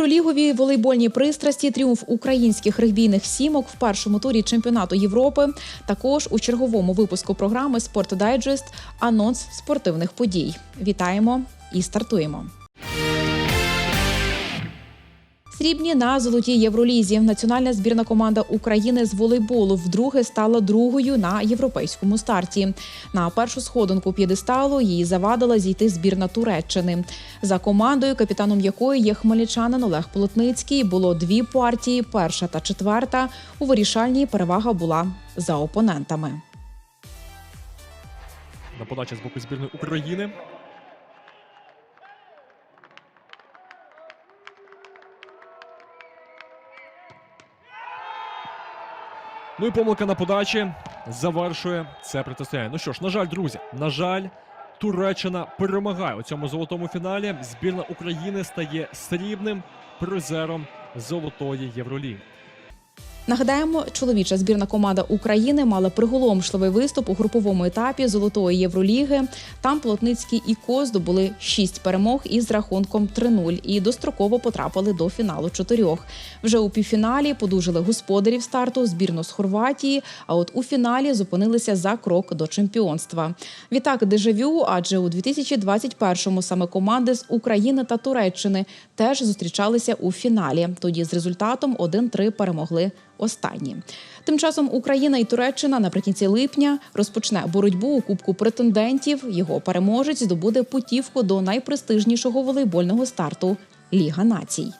Євролігові волейбольні пристрасті тріумф українських регбійних сімок в першому турі чемпіонату Європи. Також у черговому випуску програми Спорт Дайджест анонс спортивних подій. Вітаємо і стартуємо. Срібні на золотій євролізі. Національна збірна команда України з волейболу вдруге стала другою на європейському старті. На першу сходинку п'єдесталу її завадила зійти збірна Туреччини. За командою, капітаном якої є хмельничанин Олег Полотницький, було дві партії: перша та четверта. У вирішальній перевага була за опонентами. на подачі з боку збірної України. Ну і помилка на подачі завершує це протистояння. Ну що ж, на жаль, друзі, на жаль, Туреччина перемагає у цьому золотому фіналі. Збірна України стає срібним призером золотої Євроліги. Нагадаємо, чоловіча збірна команда України мала приголомшливий виступ у груповому етапі Золотої Євроліги. Там Плотницький і Ко здобули шість перемог із рахунком 3-0 і достроково потрапили до фіналу чотирьох. Вже у півфіналі подужили господарів старту збірну з Хорватії. А от у фіналі зупинилися за крок до чемпіонства. Відтак дежавю, адже у 2021-му саме команди з України та Туреччини теж зустрічалися у фіналі. Тоді з результатом 1-3 перемогли останні. Тим часом Україна і Туреччина наприкінці липня розпочне боротьбу у Кубку претендентів. Його переможець здобуде путівку до найпрестижнішого волейбольного старту Ліга націй.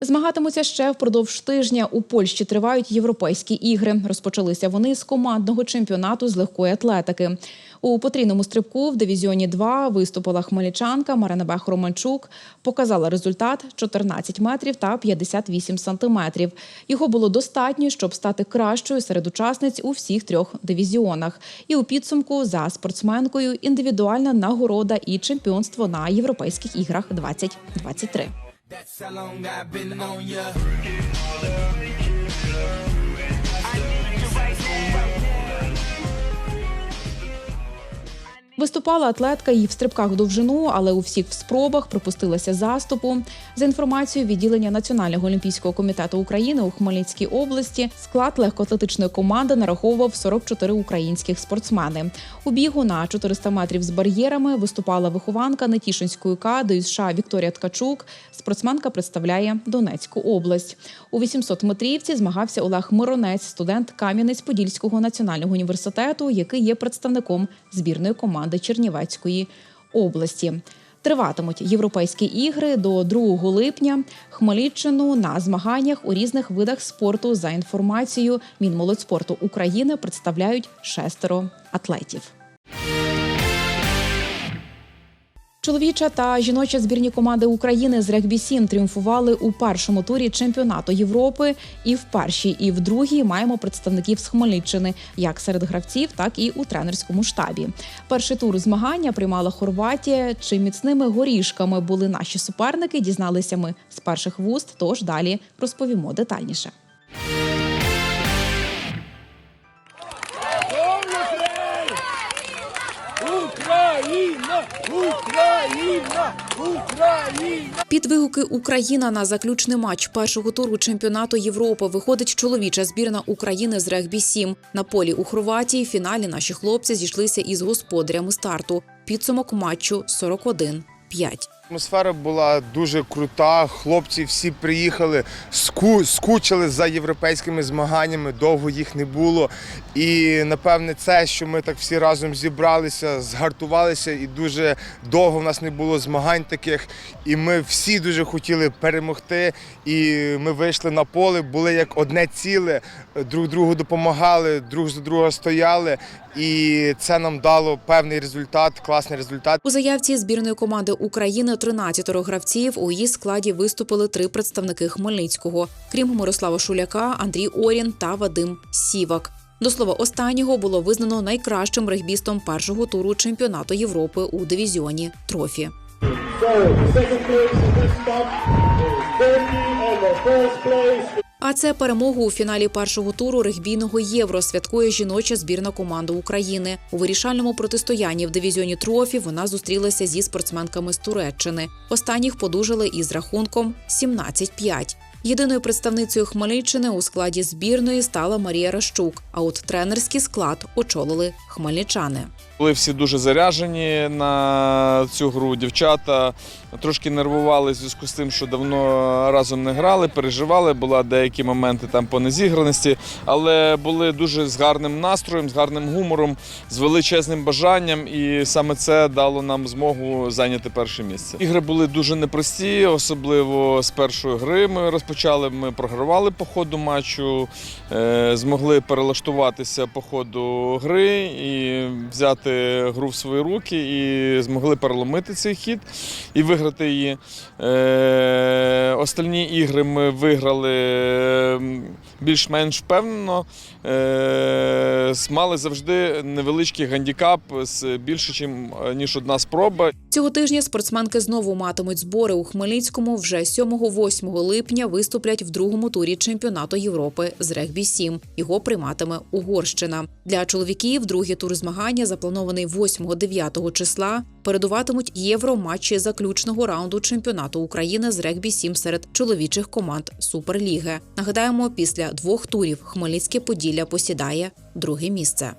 Змагатимуться ще впродовж тижня. У Польщі тривають європейські ігри. Розпочалися вони з командного чемпіонату з легкої атлетики. У потрійному стрибку в дивізіоні 2 виступила хмельничанка Марина Бех Романчук. Показала результат 14 метрів та 58 сантиметрів. Його було достатньо, щоб стати кращою серед учасниць у всіх трьох дивізіонах. І у підсумку за спортсменкою індивідуальна нагорода і чемпіонство на європейських іграх 2023. That's how long I've been on ya. Виступала атлетка і в стрибках в довжину, але у всіх спробах пропустилася заступу. За інформацією відділення Національного олімпійського комітету України у Хмельницькій області, склад легкоатлетичної команди нараховував 44 українських спортсмени. У бігу на 400 метрів з бар'єрами виступала вихованка Нетішинської КА ДЮСШ Вікторія Ткачук. Спортсменка представляє Донецьку область. У 800 метрівці змагався Олег Миронець, студент Кам'янець-Подільського національного університету, який є представником збірної команди Чернівецької області. Триватимуть європейські ігри до 2 липня. Хмельниччину на змаганнях у різних видах спорту за інформацією Мінмолодьспорту України представляють шестеро атлетів. Чоловіча та жіноча збірні команди України з регбі 7 тріумфували у першому турі чемпіонату Європи. І в першій, і в другій маємо представників з Хмельниччини, як серед гравців, так і у тренерському штабі. Перший тур змагання приймала Хорватія. Чи міцними горішками були наші суперники? Дізналися ми з перших вуст. Тож далі розповімо детальніше. Україна! Україна! Під вигуки Україна на заключний матч першого туру чемпіонату Європи виходить чоловіча збірна України з регбі 7 На полі у Хорватії в фіналі наші хлопці зійшлися із господарями старту. Підсумок матчу 41-5. Атмосфера була дуже крута. Хлопці всі приїхали, ску, скучили за європейськими змаганнями, довго їх не було. І напевне, це, що ми так всі разом зібралися, згартувалися, і дуже довго в нас не було змагань таких. І ми всі дуже хотіли перемогти. І ми вийшли на поле, були як одне ціле, друг другу допомагали, друг за друга стояли. І це нам дало певний результат, класний результат. У заявці збірної команди України 13 гравців. У її складі виступили три представники Хмельницького, крім Мирослава Шуляка, Андрій Орін та Вадим Сівак. До слова, останнього було визнано найкращим регбістом першого туру чемпіонату Європи у дивізіоні Трофі. So, А це перемогу у фіналі першого туру регбійного євро святкує жіноча збірна команда України. У вирішальному протистоянні в дивізіоні трофі вона зустрілася зі спортсменками з Туреччини. Останніх подужали із рахунком 17-5. Єдиною представницею Хмельниччини у складі збірної стала Марія Ращук. А от тренерський склад очолили хмельничани. Були всі дуже заряжені на цю гру. Дівчата трошки нервували в зв'язку з тим, що давно разом не грали, переживали. Були деякі моменти там по незіграності, але були дуже з гарним настроєм, з гарним гумором, з величезним бажанням, і саме це дало нам змогу зайняти перше місце. Ігри були дуже непрості, особливо з першої гри. Ми розпочали. Ми програвали по ходу матчу, е, змогли перелаштуватися по ходу гри і взяти гру в свої руки, і змогли переломити цей хід і виграти її. Е, Остальні ігри ми виграли більш-менш впевнено. Е, Мали завжди невеличкий гандікап з більше, е, ніж одна спроба. Цього тижня спортсменки знову матимуть збори у Хмельницькому. Вже 7-8 липня виступлять в другому турі чемпіонату Європи з регбі 7 Його прийматиме Угорщина. Для чоловіків другий тур змагання запланований 8-9 числа. Передуватимуть євро матчі заключного раунду чемпіонату України з регбі 7 серед чоловічих команд Суперліги. Нагадаємо, після двох турів Хмельницьке Поділля посідає друге місце.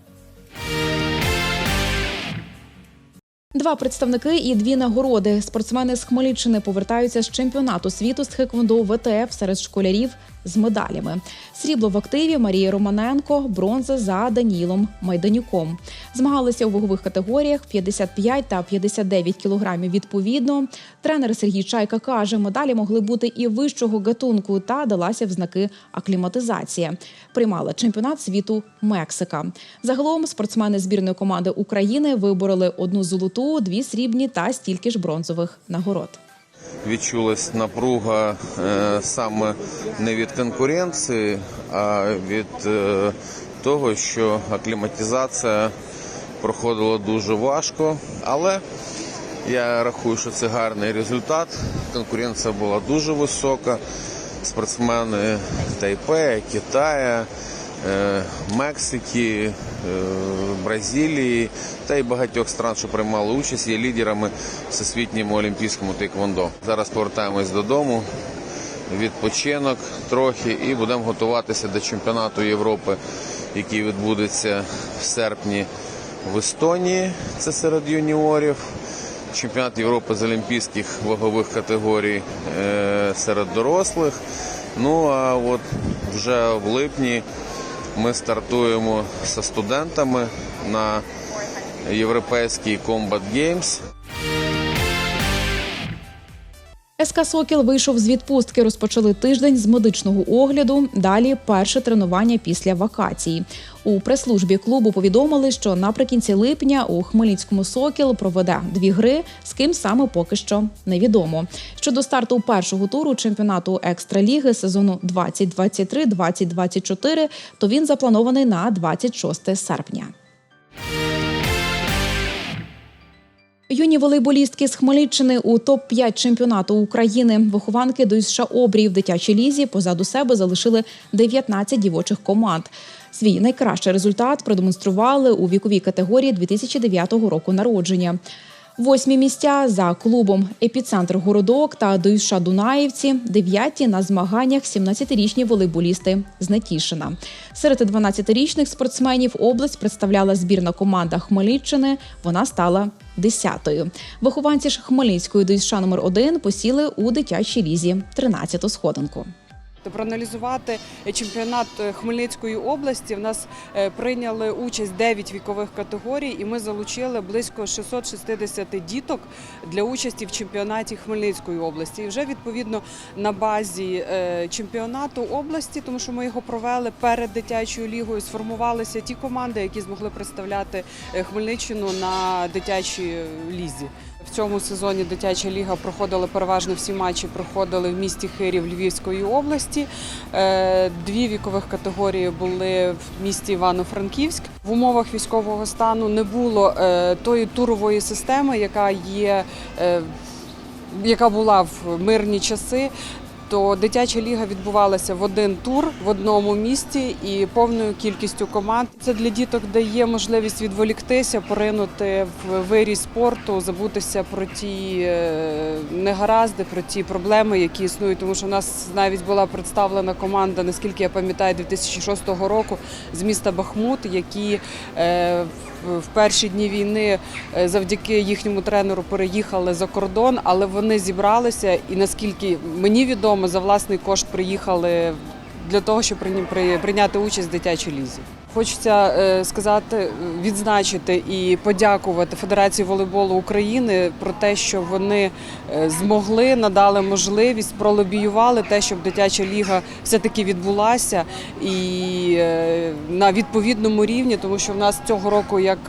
Два представники і дві нагороди. Спортсмени з Хмельниччини повертаються з чемпіонату світу з тхеквондо ВТФ серед школярів з медалями. Срібло в активі Марії Романенко, бронза за Данілом Майданюком. Змагалися у вагових категоріях 55 та 59 кілограмів відповідно. Тренер Сергій Чайка каже, медалі могли бути і вищого гатунку та далася в знаки акліматизація. Приймала чемпіонат світу Мексика. Загалом спортсмени збірної команди України вибороли одну золоту, дві срібні та стільки ж бронзових нагород. Відчулась напруга е, саме не від конкуренції, а від е, того, що акліматизація проходила дуже важко. Але я рахую, що це гарний результат. Конкуренція була дуже висока. Спортсмени Тайпея, Китаю, е, Мексики, Бразилії та й багатьох стран, що приймали участь, є лідерами всесвітньому олімпійському тейквондо. Зараз повертаємось додому. Відпочинок трохи і будемо готуватися до чемпіонату Європи, який відбудеться в серпні в Естонії. Це серед юніорів. Чемпіонат Європи з олімпійських вагових категорій е, серед дорослих. Ну а от вже в липні ми стартуємо зі студентами на європейський Combat Games. СК Сокіл вийшов з відпустки. Розпочали тиждень з медичного огляду. Далі перше тренування після вакацій. У прес-службі клубу повідомили, що наприкінці липня у Хмельницькому Сокіл проведе дві гри. З ким саме поки що невідомо. Щодо старту першого туру чемпіонату екстраліги сезону 2023-2024, то він запланований на 26 серпня. Юні волейболістки з Хмельниччини у топ-5 чемпіонату України. Вихованки до США Обрії в дитячій лізі позаду себе залишили 19 дівочих команд. Свій найкращий результат продемонстрували у віковій категорії 2009 року народження. Восьмі місця за клубом Епіцентр Городок та ДЮСШ Дунаївці. Дев'яті на змаганнях 17-річні волейболісти з Нетішина. Серед 12-річних спортсменів область представляла збірна команда Хмельниччини. Вона стала десятою. Вихованці ж Хмельницької ДЮСШ номер 1 посіли у дитячій лізі 13-ту сходинку. Проаналізувати чемпіонат е, Хмельницької області. В нас е, прийняли участь 9 вікових категорій, і ми залучили близько 660 діток для участі в чемпіонаті Хмельницької області. І вже відповідно на базі е, чемпіонату області, тому що ми його провели перед дитячою лігою. Сформувалися ті команди, які змогли представляти е, Хмельниччину на дитячій лізі. В цьому сезоні дитяча ліга проходила переважно всі матчі проходили в місті Хирів Львівської області. Е, Дві вікових категорії були в місті Івано-Франківськ. В умовах військового стану не було е, тої турової системи, яка є, е, яка була в мирні часи. То дитяча ліга відбувалася в один тур в одному місті і повною кількістю команд. Це для діток дає можливість відволіктися, поринути в вирій спорту, забутися про ті е, негаразди, про ті проблеми, які існують. Тому що в нас навіть була представлена команда, наскільки я пам'ятаю, 2006 року з міста Бахмут, які е, в- перші дні війни е, завдяки їхньому тренеру переїхали за кордон, але вони зібралися і наскільки мені відомо, за власний кошт приїхали для того, щоб прийня- прийняти участь в дитячій лізі. Хочеться е, сказати, відзначити і подякувати Федерації волейболу України про те, що вони е, змогли, надали можливість, пролобіювали те, щоб дитяча ліга все-таки відбулася і е, на відповідному рівні, тому що в нас цього року, як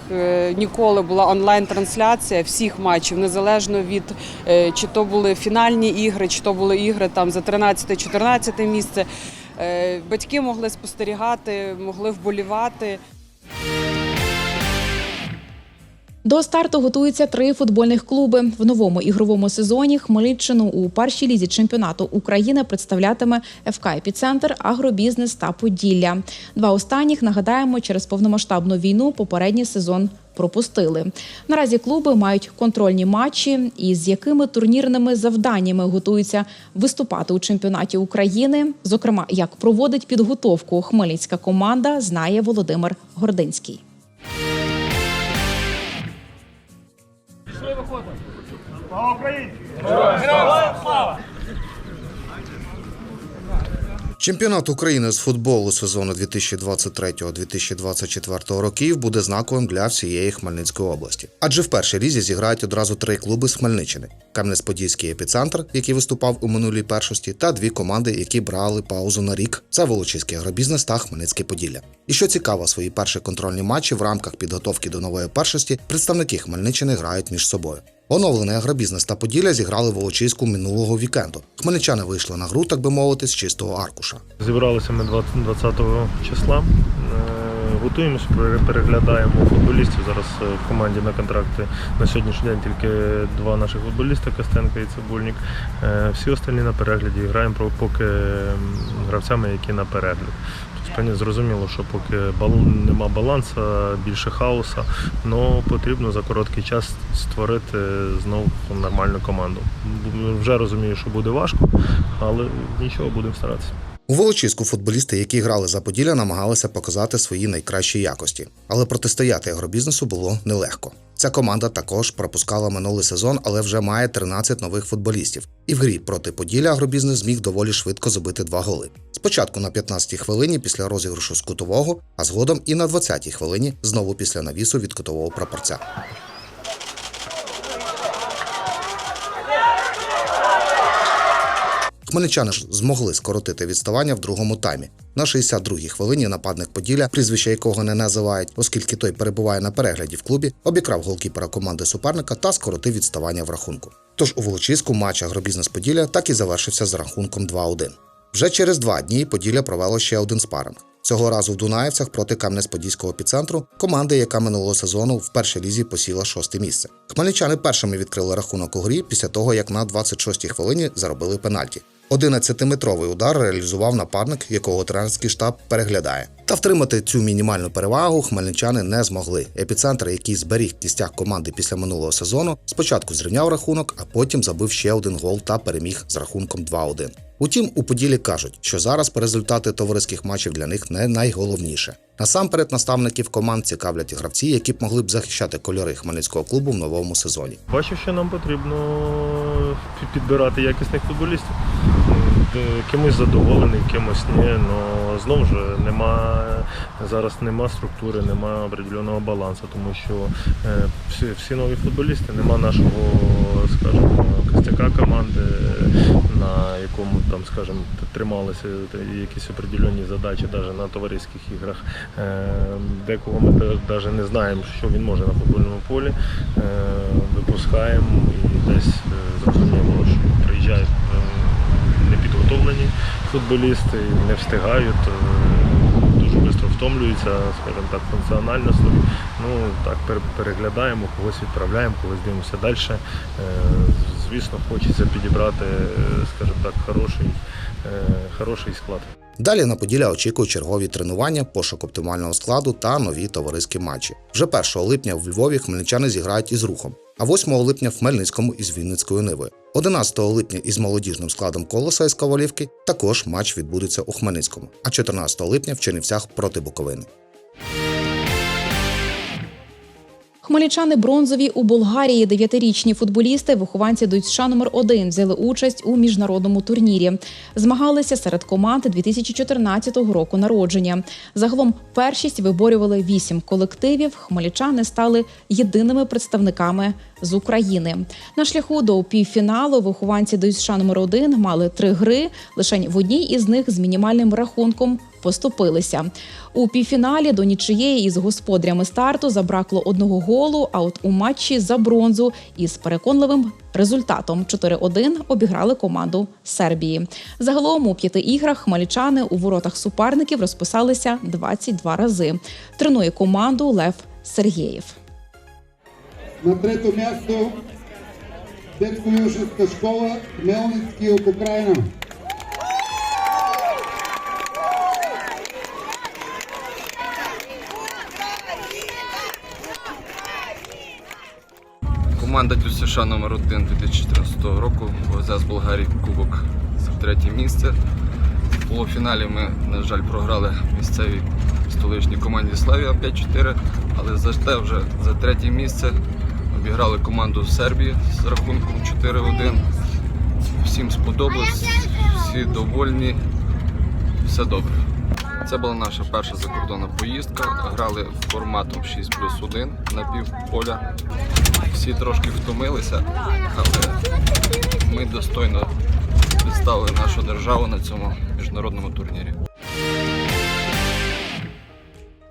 ніколи, була онлайн-трансляція всіх матчів, незалежно від чи то були фінальні ігри, чи то були ігри там за 13-14 місце. Е, Батьки могли спостерігати, могли вболівати. До старту готуються три футбольних клуби. В новому ігровому сезоні Хмельниччину у першій лізі чемпіонату України представлятиме ФК «Епіцентр», Агробізнес та Поділля. Два останніх нагадаємо через повномасштабну війну попередній сезон. Пропустили наразі клуби мають контрольні матчі, і з якими турнірними завданнями готуються виступати у чемпіонаті України. Зокрема, як проводить підготовку хмельницька команда, знає Володимир Гординський. робота. Слава Україні! Героям слава! Чемпіонат України з футболу сезону 2023-2024 років буде знаковим для всієї Хмельницької області. Адже в першій лізі зіграють одразу три клуби з Хмельниччини: Кам'янець-Подільський епіцентр, який виступав у минулій першості, та дві команди, які брали паузу на рік. Це Волочиський агробізнес та Хмельницьке Поділля. І що цікаво, свої перші контрольні матчі в рамках підготовки до нової першості представники Хмельниччини грають між собою. Оновлений агробізнес та Поділля зіграли Волочиську минулого вікенду. Хмельничани вийшли на гру, так би мовити, з чистого аркуша. Зібралися ми 20 20 числа. Е, Готуємося, переглядаємо футболістів. Зараз е, в команді на контракти на сьогоднішній день тільки два наших футболіста Костенко і Цибульник. Е, Всі остальні на перегляді. Граємо поки гравцями, які на перегляд. Тобто, зрозуміло, що поки нема балансу, більше хаоса, але потрібно за короткий час створити знову нормальну команду. Вже розумію, що буде важко, але нічого, будемо старатися. У Волочиську футболісти, які грали за Поділля, намагалися показати свої найкращі якості, але протистояти агробізнесу було нелегко. Ця команда також пропускала минулий сезон, але вже має 13 нових футболістів. І в грі проти Поділля агробізнес зміг доволі швидко забити два голи. Спочатку на 15-й хвилині після розіграшу з кутового, а згодом і на 20-й хвилині знову після навісу від кутового прапорця. Хмельничани ж змогли скоротити відставання в другому таймі. На 62-й хвилині нападник Поділля, прізвище якого не називають, оскільки той перебуває на перегляді в клубі, обікрав голкіпера команди суперника та скоротив відставання в рахунку. Тож у Волочиську матч Агробізнес Поділля так і завершився з рахунком 2-1. Вже через два дні Поділля провело ще один спаринг. Цього разу в Дунаєвцях проти Кам'янець-Подільського епіцентру, команди, яка минулого сезону в першій лізі посіла шосте місце. Хмельничани першими відкрили рахунок у грі після того, як на 26-й хвилині заробили пенальті. 11-метровий удар реалізував нападник, якого тренерський штаб переглядає. Та втримати цю мінімальну перевагу хмельничани не змогли. Епіцентр, який зберіг кістяк команди після минулого сезону, спочатку зрівняв рахунок, а потім забив ще один гол та переміг з рахунком 2-1. Утім, у Поділі кажуть, що зараз результати товариських матчів для них не найголовніше. Насамперед наставників команд цікавлять гравці, які б могли б захищати кольори хмельницького клубу в новому сезоні. Бачу, що нам потрібно підбирати якісних футболістів. Де Кимось задоволений, кимось ні. Ну знову ж нема зараз нема структури, нема определеного балансу, тому що е, всі, всі нові футболісти, нема нашого, скажімо, костяка команди, на якому там, скажімо, трималися якісь определені задачі навіть на товариських іграх. Е, Декого ми навіть не знаємо, що він може на футбольному полі. Е, Випускаємо і десь е, зрозуміло, що приїжджають е, футболісти футболісти, не встигають, е, дуже швидко втомлюються, скажімо так, функціонально собі. Ну так переглядаємо, когось відправляємо, когось дивимося далі. Звісно, хочеться підібрати, е, скажімо так, хороший, е, хороший склад. Далі на Поділля очікують чергові тренування, пошук оптимального складу та нові товариські матчі. Вже 1 липня в Львові хмельничани зіграють із рухом, а 8 липня в Хмельницькому із Вінницькою Нивою. 11 липня із молодіжним складом колоса із Ковалівки також матч відбудеться у Хмельницькому, а 14 липня в Чернівцях проти Буковини. Хмельничани бронзові у Болгарії. Дев'ятирічні футболісти, вихованці ДЮСШ номер 1 взяли участь у міжнародному турнірі. Змагалися серед команд 2014 року народження. Загалом першість виборювали вісім колективів. Хмельничани стали єдиними представниками з України. На шляху до півфіналу вихованці ДЮСШ номер 1 мали три гри. Лише в одній із них з мінімальним рахунком поступилися. У півфіналі до нічиєї із господарями старту забракло одного голу. А от у матчі за бронзу із переконливим результатом 4-1 обіграли команду Сербії. Загалом у п'яти іграх хмельничани у воротах суперників розписалися 22 рази. Тренує команду Лев Сергєєв. На трето място детско-юношеска школа Хмелницки от Украина. Команда ДЮСШ номер 1 2014 року повезе з Болгарії кубок за третє місце. В полуфіналі ми, на жаль, програли місцевій столичній команді Славія 5-4, але за те вже за третє місце обіграли команду Сербії з рахунком 4-1. Всім сподобалось, всі довольні, все добре. Це була наша перша закордонна поїздка. Грали форматом 6 плюс 1 на півполя. Всі трошки втомилися, але ми достойно представили нашу державу на цьому міжнародному турнірі.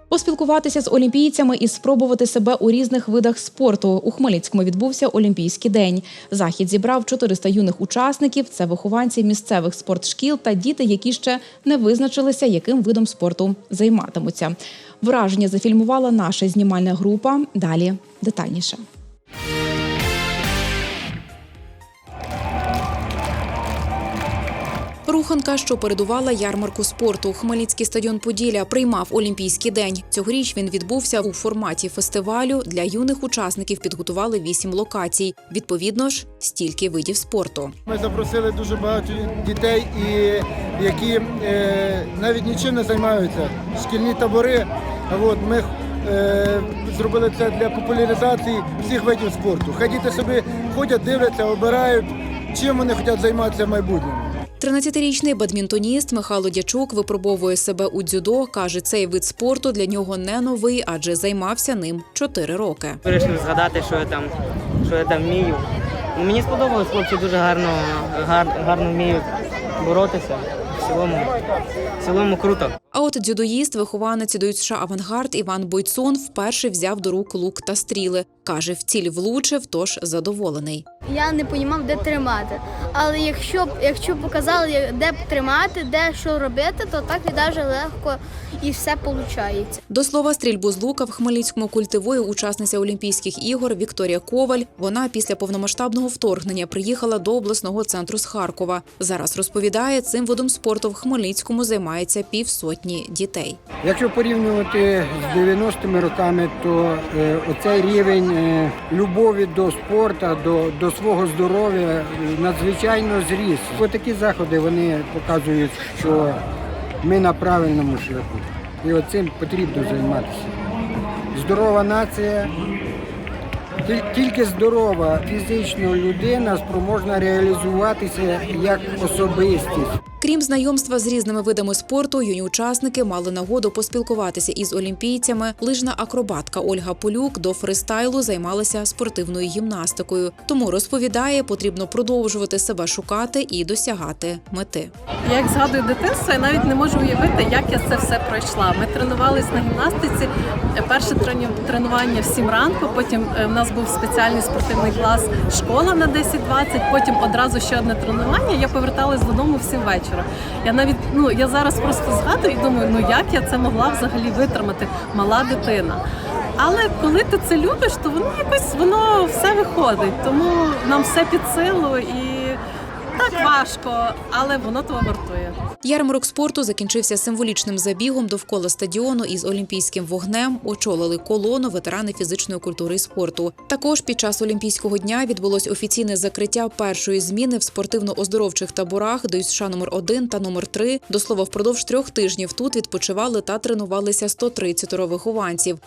Поспілкуватися з олімпійцями і спробувати себе у різних видах спорту. У Хмельницькому відбувся Олімпійський день. Захід зібрав 400 юних учасників. Це вихованці місцевих спортшкіл та діти, які ще не визначилися, яким видом спорту займатимуться. Враження зафільмувала наша знімальна група. Далі детальніше. Руханка, що передувала ярмарку спорту. Хмельницький стадіон Поділля приймав Олімпійський день. Цьогоріч він відбувся у форматі фестивалю. Для юних учасників підготували вісім локацій. Відповідно ж, стільки видів спорту. Ми запросили дуже багато дітей, і, які е, навіть нічим не займаються. Шкільні табори. От, ми зробили це для популяризації всіх видів спорту. Хай діти собі ходять, дивляться, обирають, чим вони хочуть займатися в майбутньому. 13-річний бадмінтоніст Михайло Дячук випробовує себе у дзюдо. каже, цей вид спорту для нього не новий, адже займався ним 4 роки. Вирішив згадати, що я там, що я там вмію. Ну, мені сподобалось, хлопці дуже гарно, гар, гарно вміють боротися. В цілому, в цілому круто. А от дзюдоїст, вихованець ДЮСШ «Авангард» Іван Бойцун вперше взяв до рук лук та стріли. Каже, в ціль влучив, тож задоволений. Я не розумів, де тримати. Але якщо б якщо показали, де б тримати, де що робити, то так відразу легко і все виходить. До слова, стрільбу з лука в Хмельницькому культивує учасниця Олімпійських ігор Вікторія Коваль. Вона після повномасштабного вторгнення приїхала до обласного центру з Харкова. Зараз розповідає, цим видом спорту в Хмельницькому займається півсотні дітей. Якщо порівнювати з 90-ми роками, то е, оцей рівень е, любові до спорту, до, до свого здоров'я е, надзвичайно зріс. Ось такі заходи вони показують, що ми на правильному шляху. І оцим потрібно займатися. Здорова нація, тільки здорова фізично людина спроможна реалізуватися як особистість. Крім знайомства з різними видами спорту, юні учасники мали нагоду поспілкуватися із олімпійцями. Лижна акробатка Ольга Полюк до фристайлу займалася спортивною гімнастикою. Тому розповідає, потрібно продовжувати себе шукати і досягати мети. Як згадую дитинство, я навіть не можу уявити, як я це все пройшла. Ми тренувалися на гімнастиці. Перше тренування в 7 ранку. Потім е, в нас був спеціальний спортивний клас школа на 10-20, Потім одразу ще одне тренування. Я поверталась додому в 7 вечора. Метрів. Я навіть ну я зараз просто згадую і думаю, ну як я це могла взагалі витримати, мала дитина. Але коли ти це любиш, то воно якось воно все виходить. Тому нам все під силу і важко, але воно того вартує. Ярмарок спорту закінчився символічним забігом довкола стадіону із олімпійським вогнем. Очолили колону ветерани фізичної культури і спорту. Також під час Олімпійського дня відбулось офіційне закриття першої зміни в спортивно-оздоровчих таборах ДЮСШ номер 1 та номер 3 До слова, впродовж трьох тижнів тут відпочивали та тренувалися 130 вихованців.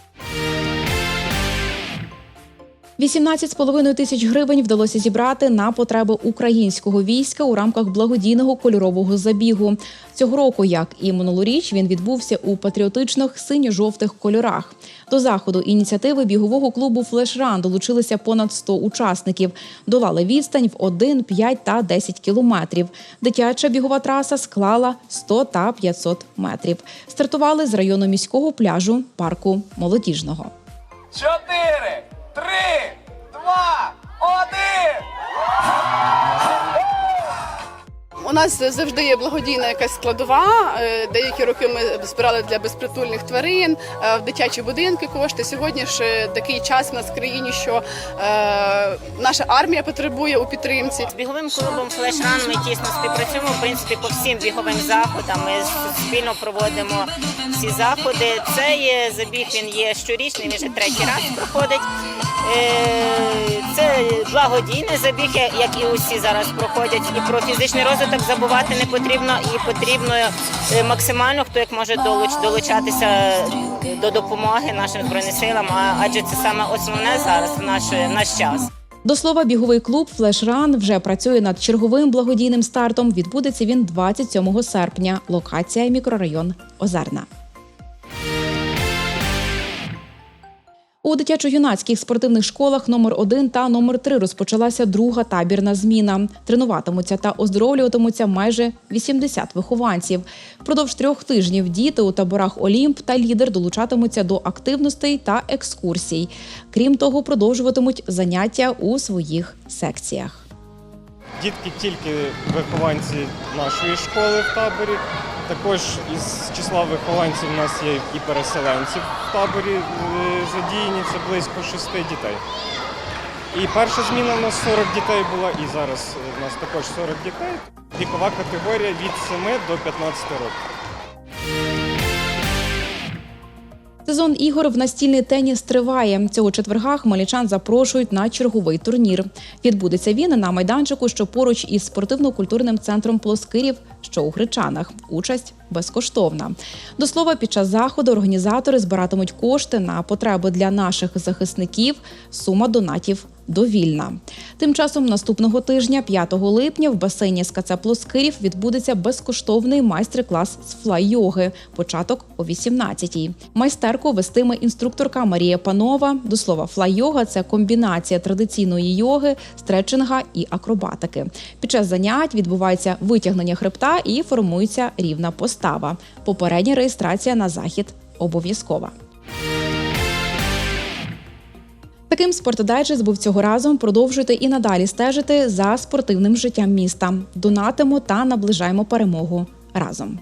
18,5 тисяч гривень вдалося зібрати на потреби українського війська у рамках благодійного кольорового забігу. Цього року, як і минулоріч, він відбувся у патріотичних синьо-жовтих кольорах. До заходу ініціативи бігового клубу Флешран долучилися понад 100 учасників. Долали відстань в 1, 5 та 10 кілометрів. Дитяча бігова траса склала 100 та 500 метрів. Стартували з району міського пляжу парку молодіжного. Чотири, три, У нас завжди є благодійна якась складова. Е, Деякі роки ми збирали для безпритульних тварин е, в дитячі будинки кошти. Сьогодні ж е, такий час в нас в країні, що наша армія потребує у підтримці. З біговим клубом Флешран ми тісно співпрацюємо в принципі по всім біговим заходам. Ми спільно проводимо всі заходи. Цей забіг він є щорічний, він вже третій раз проходить. Це благодійний забіг, як і усі зараз проходять. І про фізичний розвиток забувати не потрібно, і потрібно е, максимально хто як може долуч- долучатися до допомоги нашим збройним силам. Адже це саме основне зараз наш, в наш час. До слова, біговий клуб Флешран вже працює над черговим благодійним стартом. Відбудеться він 27 серпня. Локація мікрорайон Озерна. У дитячо-юнацьких спортивних школах номер 1 та номер 3 розпочалася друга табірна зміна. Тренуватимуться та оздоровлюватимуться майже 80 вихованців. Впродовж трьох тижнів діти у таборах Олімп та Лідер долучатимуться до активностей та екскурсій. Крім того, продовжуватимуть заняття у своїх секціях. Дітки тільки вихованці нашої школи в таборі. Також із числа вихованців у нас є і переселенці в таборі е, задіяні, це близько шести дітей. І перша зміна у нас 40 дітей була, і зараз у нас також 40 дітей. Вікова категорія від 7 до 15 років. Сезон ігор в настільний теніс триває. Цього четверга хмельничан запрошують на черговий турнір. Відбудеться він на майданчику, що поруч із спортивно-культурним центром Плоскирів, що у Гречанах. Участь безкоштовна. До слова, під час заходу організатори збиратимуть кошти на потреби для наших захисників. Сума донатів довільна. Тим часом наступного тижня, 5 липня, в басейні СКЦ Плоскирів відбудеться безкоштовний майстер-клас з флай-йоги. Початок о 18-й. Майстерку вестиме інструкторка Марія Панова. До слова, флай-йога – це комбінація традиційної йоги, стретчинга і акробатики. Під час занять відбувається витягнення хребта і формується рівна постава. Попередня реєстрація на захід обов'язкова. Таким спортодайджест був цього разом. Продовжуйте і надалі стежити за спортивним життям міста. Донатимо та наближаємо перемогу разом.